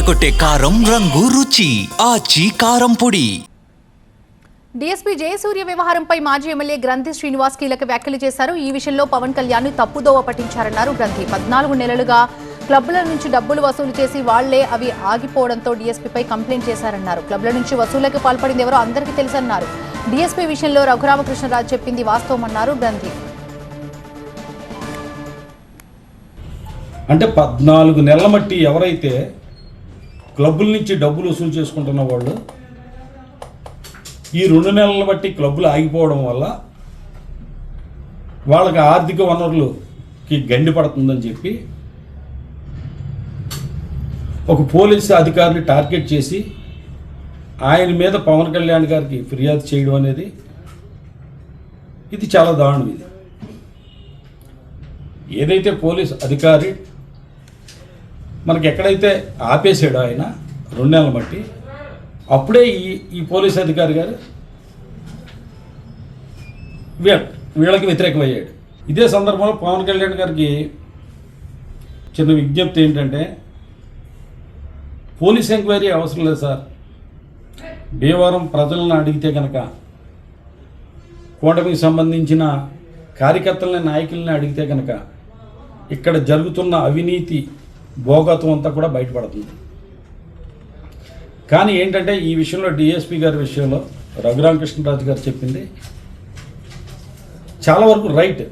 అదరగొట్టే కారం రంగు రుచి ఆచి కారం పొడి. డీఎస్పీ జయసూర్య వ్యవహారంపై మాజీ ఎమ్మెల్యే గ్రంథి శ్రీనివాస్ కీలక వ్యాఖ్యలు చేశారు. ఈ విషయంలో పవన్ కళ్యాణ్ తప్పుదోవ పట్టించారన్నారు గ్రంథి. పద్నాలుగు నెలలుగా క్లబ్ల నుంచి డబ్బులు వసూలు చేసి వాళ్ళే అవి ఆగిపోవడంతో డీఎస్పీపై కంప్లైంట్ చేశారన్నారు. క్లబ్ల నుంచి వసూళ్ళకు పాల్పడింది ఎవరో అందరికీ తెలుసన్నారు. డీఎస్పీ విషయంలో రఘురామకృష్ణరాజు చెప్పింది వాస్తవమన్నారు గ్రంథి. అంటే పద్నాలుగు నెలల మట్టి ఎవరైతే క్లబ్బుల నుంచి డబ్బులు వసూలు చేసుకుంటున్న వాళ్ళు ఈ రెండు నెలల బట్టి క్లబ్బులు ఆగిపోవడం వల్ల వాళ్ళకి ఆర్థిక వనరులకి గండి పడుతుందని చెప్పి ఒక పోలీసు అధికారిని టార్గెట్ చేసి ఆయన మీద పవన్ కళ్యాణ్ గారికి ఫిర్యాదు చేయడం అనేది ఇది చాలా దారుణం ఇది. ఏదైతే పోలీస్ అధికారి మనకి ఎక్కడైతే ఆపేసాడో ఆయన రెండు నెలలు బట్టి అప్పుడే ఈ ఈ పోలీస్ అధికారి గారు వీళ్ళ వీళ్ళకి వ్యతిరేకమయ్యాడు. ఇదే సందర్భంలో పవన్ కళ్యాణ్ గారికి చిన్న విజ్ఞప్తి ఏంటంటే పోలీస్ ఎంక్వైరీ అవసరం లేదు సార్. భీమవరం ప్రజలను అడిగితే కనుక కూటమికి సంబంధించిన కార్యకర్తలని నాయకుల్ని అడిగితే కనుక ఇక్కడ జరుగుతున్న అవినీతి భోగత్వం అంతా కూడా బయటపడుతుంది. కానీ ఏంటంటే ఈ విషయంలో డిఎస్పి గారి విషయంలో రఘురామకృష్ణరాజు గారు చెప్పింది చాలా వరకు రైట్.